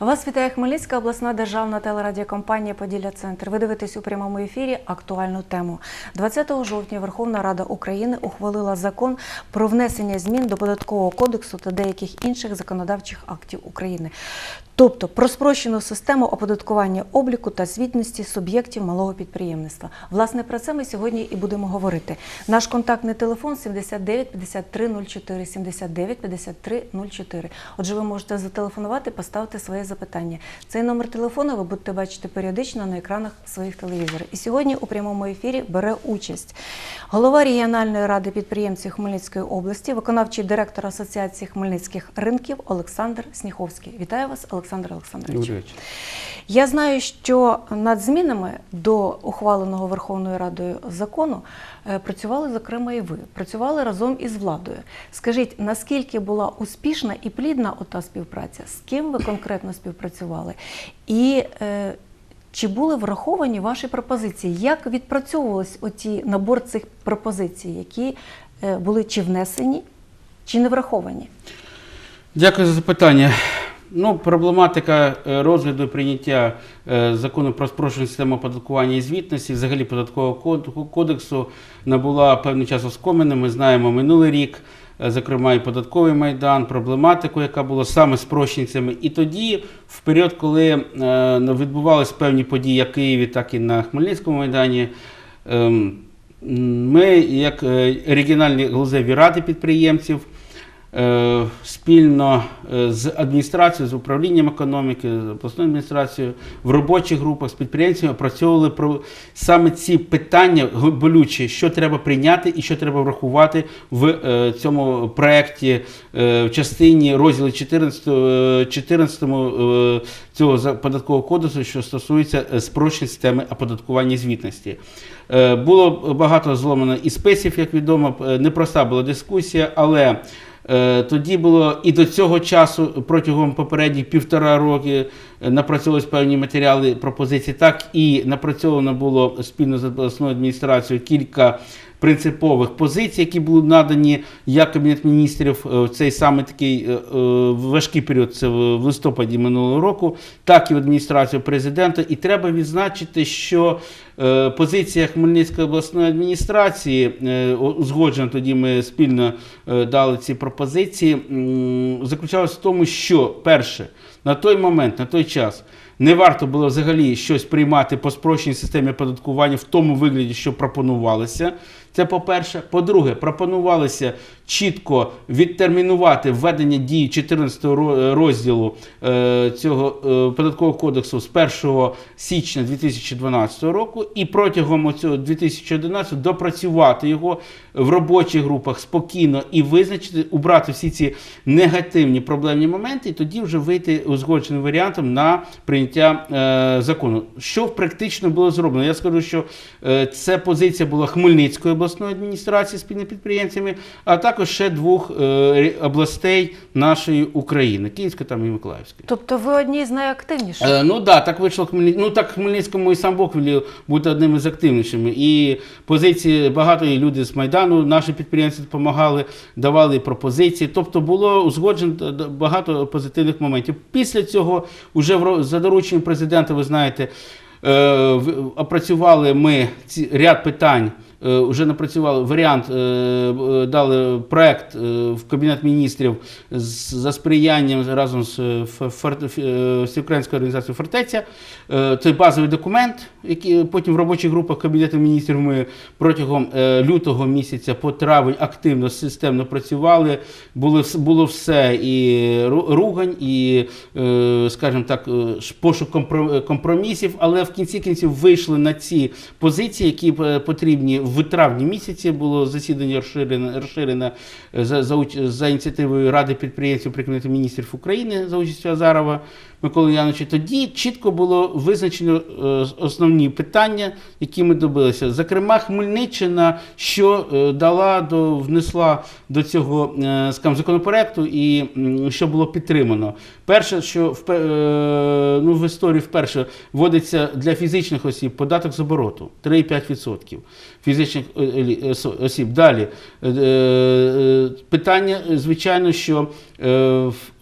Вас вітає Хмельницька обласна державна телерадіокомпанія Поділля Центр. Ви дивитесь у прямому ефірі актуальну тему. 20 жовтня Верховна Рада України ухвалила закон про внесення змін до податкового кодексу та деяких інших законодавчих актів України. Тобто про спрощену систему оподаткування обліку та звітності суб'єктів малого підприємництва. Власне, про це ми сьогодні і будемо говорити. Наш контактний телефон 79 53 04 79 53 04. Отже, ви можете зателефонувати, поставити своє запитання. Цей номер телефону ви будете бачити періодично на екранах своїх телевізорів. І сьогодні у прямому ефірі бере участь голова регіональної ради підприємців Хмельницької області, виконавчий директор Асоціації хмельницьких ринків Олександр Сніховський. Вітаю вас, Олександр Олександрович. Я знаю, що над змінами до ухваленого Верховною Радою закону е, працювали, зокрема, і ви. Працювали разом із владою. Скажіть, наскільки була успішна і плідна ота співпраця? З ким ви конкретно співпрацювали? І е, чи були враховані ваші пропозиції? Як відпрацьовувались оті набор цих пропозицій, які е, були чи внесені, чи не враховані? Дякую за запитання. Ну, проблематика е, розгляду прийняття е, закону про спрощену систему оподаткування і звітності, взагалі податкового кодексу, набула певний час оскомини. Ми знаємо минулий рік, е, зокрема, і податковий майдан, проблематику, яка була саме спрощенцями. І тоді, в період, коли відбувалися певні події як в Києві, так і на Хмельницькому майдані. ем, Ми, як регіональні галузеві ради підприємців, спільно е, з адміністрацією, з управлінням економіки, з обласною адміністрацією в робочих групах з підприємцями опрацьовували про саме ці питання болючі, що треба прийняти і що треба врахувати в е, цьому проєкті е, в частині розділу 14, е, 14 е, цього податкового кодексу, що стосується е, спрощення системи оподаткування звітності. Е, Було багато зломано і спеців, як відомо, е, непроста була дискусія, але е, тоді було і до цього часу, протягом попередніх півтора роки, напрацьовувались певні матеріали, пропозиції, так і напрацьовано було спільно з обласною адміністрацією кілька принципових позицій, які були надані як Кабінет міністрів е, в цей саме такий е, е, важкий період, це в листопаді минулого року, так і в адміністрацію президента. І треба відзначити, що позиція Хмельницької обласної адміністрації, узгоджена тоді ми спільно дали ці пропозиції, заключалась в тому, що перше, на той момент, на той час. Не варто було взагалі щось приймати по спрощеній системі оподаткування в тому вигляді, що пропонувалося. Це по-перше. По-друге, пропонувалося чітко відтермінувати введення дії 14 розділу е, цього е, податкового кодексу з 1 січня 2012 року, і протягом цього 2011 допрацювати його в робочих групах спокійно і визначити, убрати всі ці негативні проблемні моменти, і тоді вже вийти узгодженим варіантом на прийняття е, закону. Що практично було зроблено? Я скажу, що е, це позиція була Хмельницької обласної адміністрації спільно підприємцями, а також ще двох е, областей нашої України Київська там і Миколаївська. Тобто ви одні з найактивніших? Е, ну да, так вийшло. Ну так Хмельницькому і сам Бог велів бути одним із активнішими. І позиції багато і люди з Майдану, наші підприємці допомагали, давали пропозиції. Тобто було узгоджено багато позитивних моментів. Після цього, уже в за дорученням президента, ви знаєте, е, опрацювали ми ці ряд питань. Е, Вже напрацювали варіант, е, е, дали проект в Кабінет міністрів за сприянням разом з Всеукраїнською організацією Фортеця. Це базовий документ, який потім в робочих групах Кабінету міністрів ми протягом лютого місяця по травень активно системно працювали. Було, було все і ругань, і, скажімо так, пошук компро- компромісів, але в кінці кінців вийшли на ці позиції, які потрібні в травні місяці. Було засідання розширене, розширене е, за, за, за ініціативою Ради підприємців при міністрів України за участю Азарова Миколи Яновича. Тоді чітко було визначено е, основні питання, які ми добилися. Зокрема, Хмельниччина, що е, дала до внесла до цього е, скажімо, законопроекту і що було підтримано. Перше, що е, ну, в історії вперше вводиться для фізичних осіб податок з обороту 3,5% фізичних осіб. Далі питання, звичайно, що в-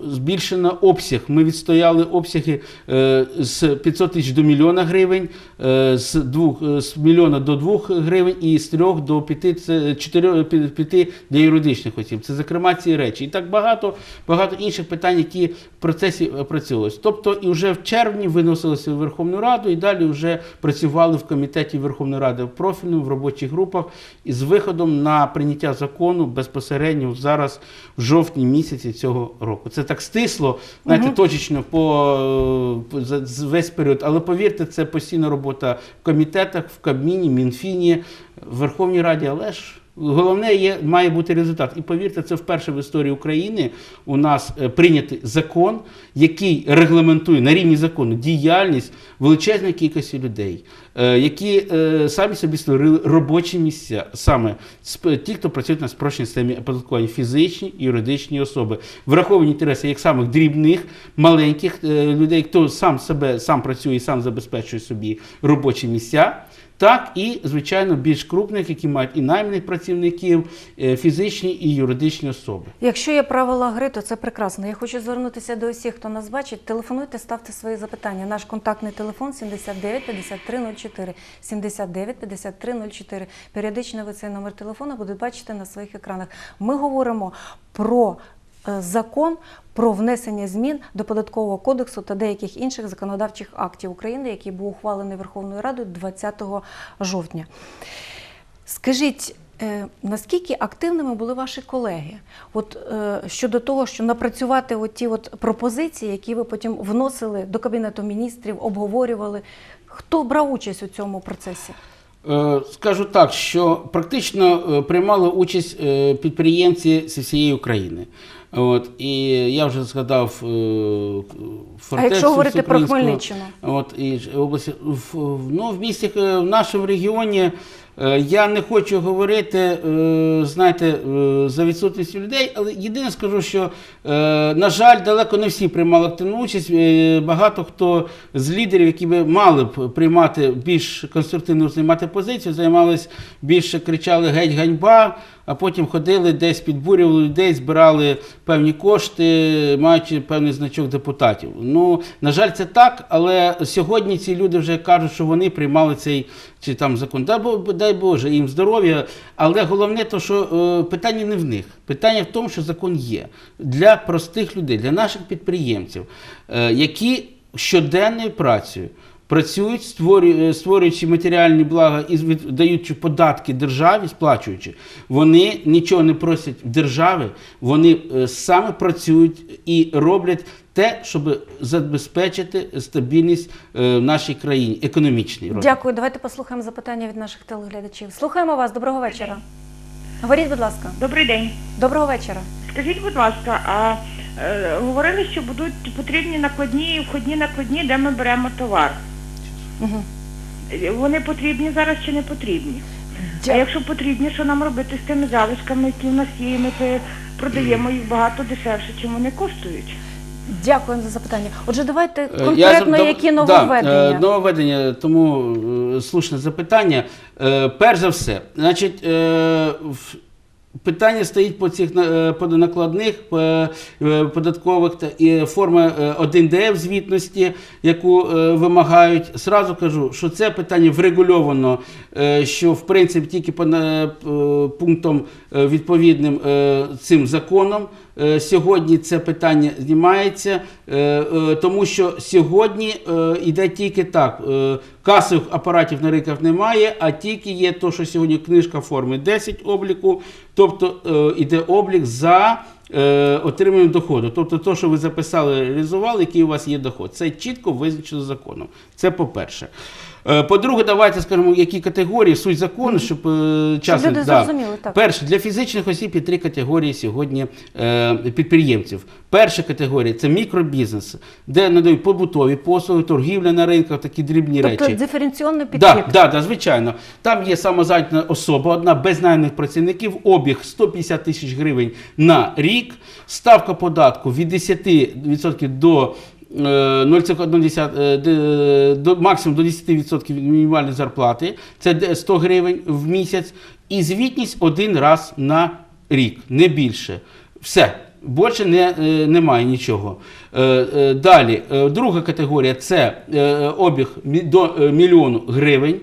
збільшено обсяг. Ми відстояли обсяги е, з 500 тисяч до мільйона гривень, е, з, двох, е, з мільйона до 2 гривень і з 3 до 5, це 4, 5 для юридичних осіб. Це зокрема ці речі. І так багато, багато інших питань, які в процесі опрацьовувалися. Тобто і вже в червні виносилися в Верховну Раду і далі вже працювали в комітеті Верховної Ради в профільному, в робочих групах із виходом на прийняття закону безпосередньо зараз в жовтні місяці цього року. Це так стисло, знаєте, точечно по, по за весь період. Але повірте, це постійна робота в комітетах, в Кабміні, Мінфіні, в Верховній Раді, але ж. Головне є, має бути результат. І повірте, це вперше в історії України у нас е, прийнятий закон, який регламентує на рівні закону діяльність величезної кількості людей, які е, самі собі створили робочі місця, саме ті, хто працюють на спрощеній системі оподаткування, фізичні і юридичні особи, враховані інтереси як самих дрібних, маленьких е, людей, хто сам себе сам працює сам забезпечує собі робочі місця. Так і, звичайно, більш крупних, які мають і найманих працівників, е, фізичні і юридичні особи. Якщо є правила гри, то це прекрасно. Я хочу звернутися до усіх, хто нас бачить. Телефонуйте, ставте свої запитання. Наш контактний телефон 79 53 04. 79 53 04. Періодично ви цей номер телефону будете бачити на своїх екранах. Ми говоримо про е, закон про внесення змін до податкового кодексу та деяких інших законодавчих актів України, який був ухвалений Верховною Радою 20 жовтня. Скажіть, е, наскільки активними були ваші колеги? От е, щодо того, що напрацювати ті пропозиції, які ви потім вносили до Кабінету міністрів, обговорювали, хто брав участь у цьому процесі? Е, Скажу так, що практично е, приймали участь е, підприємці з всієї України. От, і я вже згадав фортецю. А якщо говорити про Хмельниччину? От, і області, в, ну, в місті, в нашому регіоні я не хочу говорити, е, знаєте, е, за відсутністю людей, але єдине скажу, що, е, на жаль, далеко не всі приймали активну участь. Е, Багато хто з лідерів, які би мали б приймати більш конструктивно займати позицію, займались більше кричали геть ганьба. А потім ходили десь підбурювали людей, збирали певні кошти, маючи певний значок депутатів. Ну, на жаль, це так, але сьогодні ці люди вже кажуть, що вони приймали цей чи там закон. Дай, Бо- дай Боже, їм здоров'я. Але головне, то, що е, питання не в них. Питання в тому, що закон є для простих людей, для наших підприємців, е, які щоденною працею працюють, створюють, створюючи матеріальні блага і даючи податки державі, сплачуючи, вони нічого не просять в держави, вони е, саме працюють і роблять те, щоб забезпечити стабільність е, в нашій країні, економічний розвиток. Дякую. Давайте послухаємо запитання від наших телеглядачів. Слухаємо вас. Доброго вечора. Говоріть, будь ласка. Добрий день. Доброго вечора. Скажіть, будь ласка, а е, говорили, що будуть потрібні накладні, входні накладні, де ми беремо товар. Угу. Вони потрібні зараз чи не потрібні? А якщо потрібні, що нам робити з тими залишками, які в нас є, і ми продаємо їх багато дешевше, чим вони коштують? Дякуємо за запитання. Отже, давайте Е, конкретно я які нововведення. е, нововведення, тому е, слушне запитання. Перш за все, значить, питання стоїть по цих е, по накладних е, е, податкових і форми е, 1ДФ звітності, яку вимагають. Сразу кажу, що це питання врегульовано, що в принципі тільки по пунктом відповідним цим законом. Е, Сьогодні це питання знімається, е, е, тому що сьогодні йде тільки так. Касових апаратів на ринках немає, а тільки є то, що сьогодні книжка форми 10 обліку, тобто йде облік за отриманням доходу. Тобто, то, що ви записали, реалізували, який у вас є доход. Це чітко визначено законом. Це по-перше. Е, По-друге, давайте скажемо, які категорії, суть закону, щоб е, час люди не- зрозуміли, так. Перше, для фізичних осіб є три категорії сьогодні е, підприємців. Перша категорія це мікробізнес, де надають побутові послуги, торгівля на ринках, такі дрібні Тобто речі. диференційний підхід. Так, да, да, звичайно. Там є самозайнята особа, одна без найманих працівників, обіг 150 тисяч гривень на рік, ставка податку від 10% до 0,1 е, де- до максимум до 10% від мінімальної зарплати, це 100 гривень в місяць, і звітність один раз на рік, не більше. Все. Більше не, е, немає нічого. Е, е, Далі, е, друга категорія це е, обіг до е, мільйону гривень е,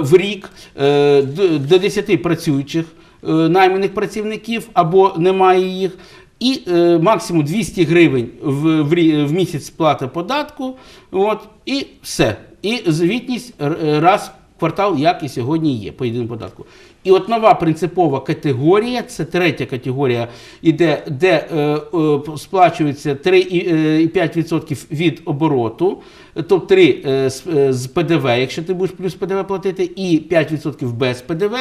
в рік е, до- до 10 працюючих е, найманих працівників або немає їх. І е, максимум 200 гривень в, в, в місяць сплати податку. От, і все. І звітність е, раз в квартал, як і сьогодні є по єдиному податку. І от нова принципова категорія, це третя категорія, іде, де е, е, сплачується 3,5% від обороту, тобто 3 е, з, е, з ПДВ, якщо ти будеш плюс ПДВ платити, і 5% без ПДВ.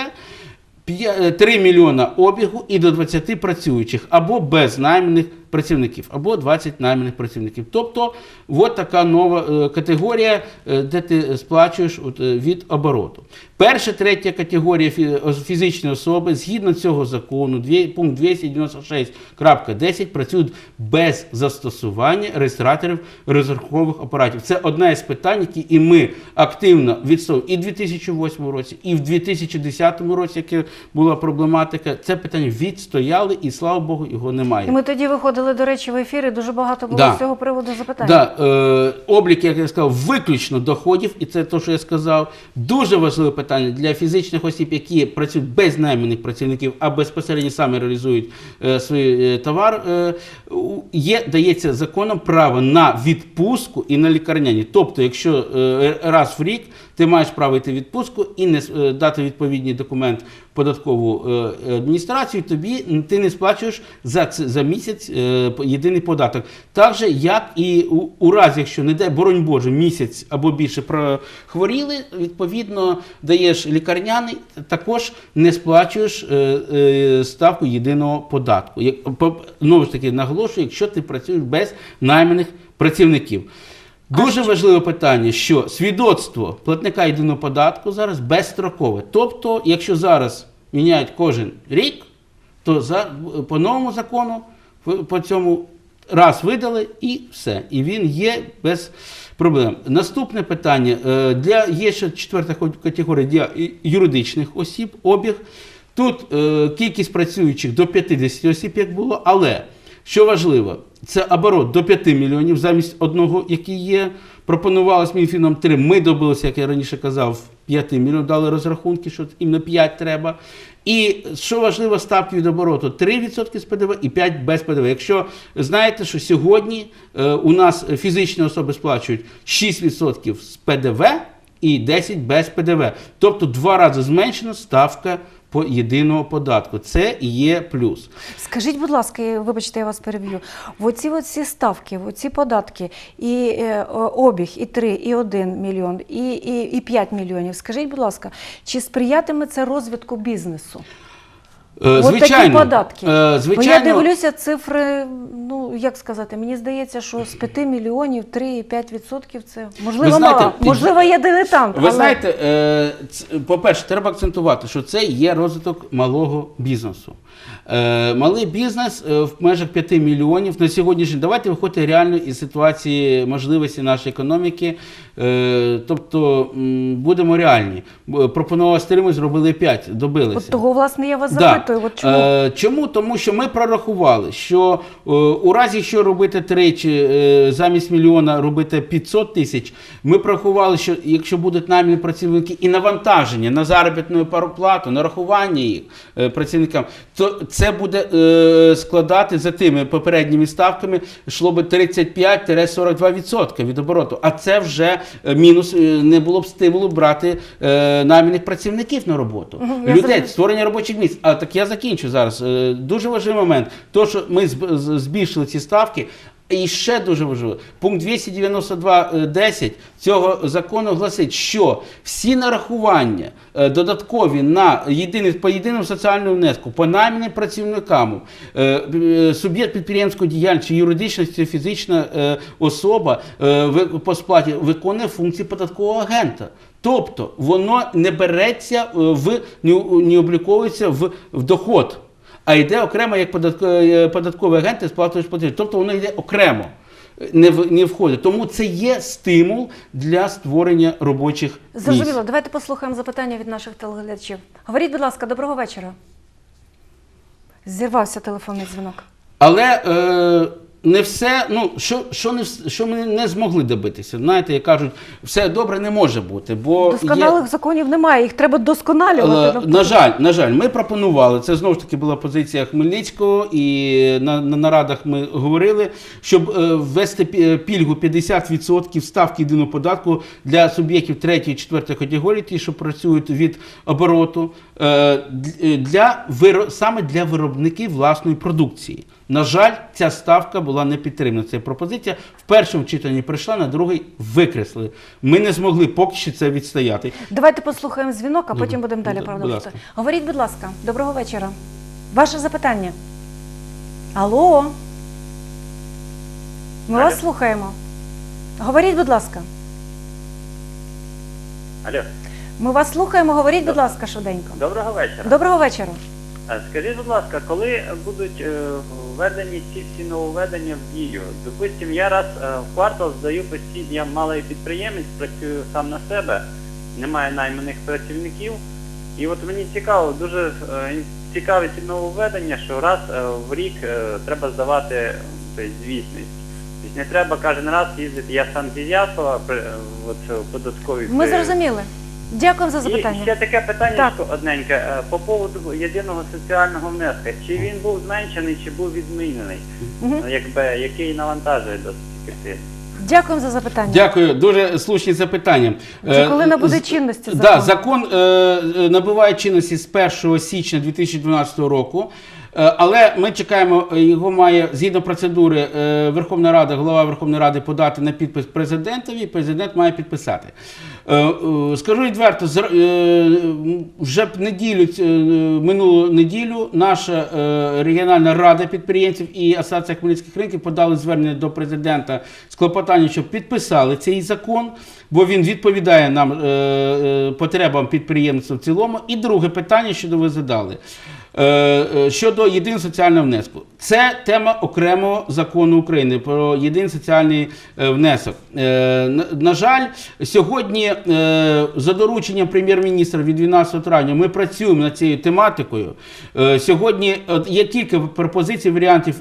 3 мільйона обігу і до 20 працюючих або без найманих працівників, або 20 найманих працівників. Тобто, от така нова е, категорія, е, де ти сплачуєш е, від обороту. Перша, третя категорія фі- ос- фізичної особи, згідно цього закону, пункт 296.10, працюють без застосування реєстраторів розрахункових апаратів. Це одне із питань, які і ми активно відстоюємо і в 2008 році, і в 2010 році, яка була проблематика. Це питання відстояли, і слава Богу, його немає. І ми тоді виходили, до речі, в ефір, і дуже багато було Да. з цього приводу запитань. Да, е, облік, як я сказав, виключно доходів, і це те, що я сказав. Дуже важливе питання для фізичних осіб, які працюють без найманих працівників, а безпосередньо саме реалізують е, свій е, товар. Е, є, дається законом право на відпустку і на лікарняні. Тобто, якщо е, раз в рік ти маєш право йти відпустку і не е, дати відповідний документ податкову е, адміністрацію, тобі ти не сплачуєш за, за місяць е, єдиний податок. Так же, як і у, у разі, якщо не дай боронь Боже, місяць або більше прохворіли, відповідно даєш лікарняний, також не сплачуєш ставку єдиного податку. Як, знову ж таки наголошую, якщо ти працюєш без найманих працівників. Дуже важливе питання, що свідоцтво платника єдиного податку зараз безстрокове. Тобто, якщо зараз міняють кожен рік, то за, по новому закону по цьому раз видали і все. І він є без проблем. Наступне питання. е, Для, є ще четверта категорія для юридичних осіб, обіг. Тут е, кількість працюючих до 50 осіб, як було, але що важливо, це оборот до 5 мільйонів замість одного, який є. Пропонувалось Мінфіном 3. Ми добилися, як я раніше казав, 5 мільйонів, дали розрахунки, що іменно 5 треба. І що важливо, ставки від обороту 3% з ПДВ і 5% без ПДВ. Якщо знаєте, що сьогодні е, у нас фізичні особи сплачують 6% з ПДВ і 10% без ПДВ. Тобто два рази зменшена ставка по єдиного податку. Це є плюс. Скажіть, будь ласка, вибачте, я вас переб'ю. Оці оці ставки, оці податки, і е, обіг, і 3, і 1 мільйон, і, і, і 5 мільйонів. Скажіть, будь ласка, чи сприятиме це розвитку бізнесу? Е, От такі податки. е, Бо я дивлюся цифри, ну як сказати, мені здається, що з 5 мільйонів 3,5% це можливо Ви знаєте, мало. Можливо, я дилетант. Ви але... знаєте, е, по-перше, треба акцентувати, що це є розвиток малого бізнесу. Малий бізнес в межах 5 мільйонів на сьогоднішній. Давайте виходити реально із ситуації можливості нашої економіки. Тобто будемо реальні. Пропонували стриму, зробили 5, добилися. От того, власне, я вас Да. Запитую. От чому? Е, чому? Тому що ми прорахували, що е, у разі, якщо робити тричі е, замість мільйона робити 500 тисяч, ми прорахували, що якщо будуть наймані працівники і навантаження на заробітну плату, на рахування їх е, працівникам, то це буде е, складати за тими попередніми ставками, йшло би 35-42% від обороту. А це вже е, мінус, е, не було б стимулу брати е, найманих працівників на роботу. Я Людей, створення робочих місць. А так я закінчу зараз. Е, Дуже важливий момент. То, що ми збільшили ці ставки. І ще дуже важливо, пункт 292.10 цього закону гласить, що всі нарахування е, додаткові на єдиний по єдиному соціальному внеску по найманим працівникам, е, е, суб'єкт підприємської діяльності, юридична чи фізична е, особа е, по сплаті виконує функції податкового агента. Тобто воно не береться е, в не, обліковується в, в доход, а йде окремо як е, податковий агент і сплатуєш платежі. Тобто воно йде окремо, не, в- не входить. Тому це є стимул для створення робочих місць. Зрозуміло, давайте послухаємо запитання від наших телеглядачів. Говоріть, будь ласка, доброго вечора. Зірвався телефонний дзвінок. Але е, не все, ну що, що, не, що ми не змогли добитися. Знаєте, як кажуть, все добре не може бути. Бо є... Досконалих законів немає, їх треба досконалювати. Е, На жаль, на жаль, ми пропонували. Це знову ж таки була позиція Хмельницького, і на, на нарадах ми говорили, щоб е, ввести е, пільгу 50% ставки єдиного податку для суб'єктів 3-4 категорії, ті, що працюють від обороту, е, е, для саме для виробників власної продукції. На жаль, ця ставка була не підтримана. Ця пропозиція в першому читанні прийшла, на другий викреслили. Ми не змогли поки що це відстояти. Давайте послухаємо дзвінок, а потім будемо далі продовжувати. Говоріть, будь ласка, доброго вечора. Ваше запитання. Алло. Ми вас слухаємо. Говоріть, будь ласка. Алло, Ми вас слухаємо, говоріть, будь ласка, швиденько. доброго вечора. Доброго вечора. Скажіть, будь ласка, коли будуть е, введені ці всі нововведення в дію? Допустим, я раз е, в квартал здаю постійно, я малий підприємець, працюю сам на себе, немає найманих працівників. І от мені цікаво, дуже е, цікаві ці нововведення, що раз в рік треба здавати тобто, звітність. Тобто не треба кожен раз їздити, я сам з Ізяслава, от е. Ми зрозуміли. Дякуємо за І запитання. ще таке питання Так. одненьке. Е, По поводу єдиного соціального внеска. Чи він був зменшений, чи був відмінений? Ну, Якби, який навантажує досить сильно. Дякуємо за запитання. Дякую, дуже слушні запитання. Це Е, коли набуде чинності Да, закон? закон е, е, набуває чинності з 1 січня 2012 року. Але ми чекаємо, його має згідно процедури Верховна Рада, голова Верховної Ради подати на підпис президентові, президент має підписати. Е, е, Скажу відверто, е, вже б неділю, минулу неділю наша регіональна рада підприємців і Асоціація хмельницьких ринків подали звернення до президента з клопотанням, щоб підписали цей закон, бо він відповідає нам потребам підприємців в цілому. І друге питання, що ви задали. Щодо єдиного соціального внеску, це тема окремого закону України про єдиний соціальний е, внесок. Е, На, жаль, сьогодні е, за дорученням прем'єр-міністра від 12 травня ми працюємо над цією тематикою. Сьогодні є кілька пропозицій, варіантів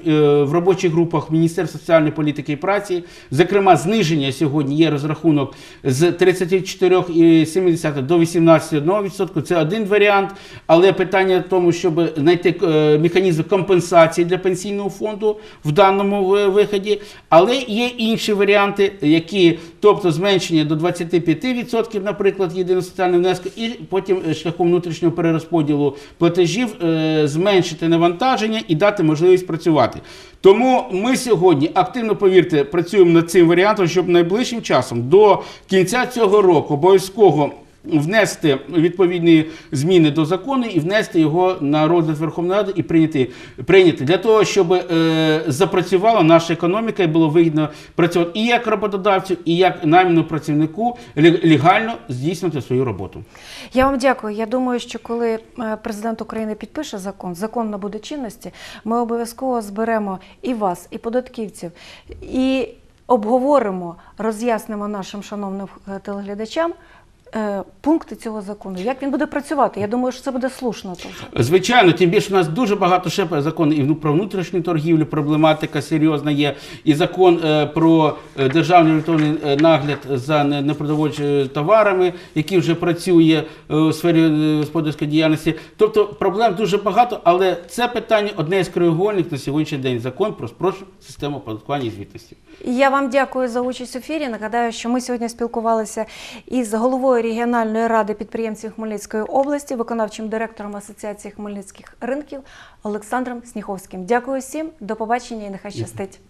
в робочих групах Міністерства соціальної політики і праці. Зокрема, зниження сьогодні є розрахунок з 34,7 до 18,1%. Це один варіант, але питання в тому, щоб знайти механізм компенсації для пенсійного фонду в даному виході. Але є інші варіанти, які, тобто зменшення до 25%, наприклад, єдиного соціального внеску, і потім е, шляхом внутрішнього перерозподілу платежів е, зменшити навантаження і дати можливість працювати. Тому ми сьогодні активно повірте, працюємо над цим варіантом, щоб найближчим часом до кінця цього року обов'язково внести відповідні зміни до закону і внести його на розгляд Верховної Ради і прийняти, прийняти для того, щоб е, запрацювала наша економіка і було вигідно працювати і як роботодавцю, і як найманому працівнику ле- легально здійснювати свою роботу. Я вам дякую. Я думаю, що коли е, президент України підпише закон, закон набуде чинності, ми обов'язково зберемо і вас, і податківців, і обговоримо, роз'яснимо нашим шановним е, телеглядачам. Е, Пункти цього закону, як він буде працювати? Я думаю, що це буде слушно. Звичайно, тим більше у нас дуже багато ще законів і ну, про внутрішню торгівлю, проблематика серйозна є. І закон е, про е, державний електронний е, нагляд за непродовольчими товарами, який вже працює у сфері господарської діяльності. Тобто проблем дуже багато, але це питання одне із краєугольних на сьогоднішній день закон про спрощену систему оподаткування і звітності. Я вам дякую за участь в ефірі. Нагадаю, що ми сьогодні спілкувалися із головою регіональної ради підприємців Хмельницької області, виконавчим директором Асоціації хмельницьких ринків Олександром Сніховським. Дякую всім, до побачення і нехай щастить.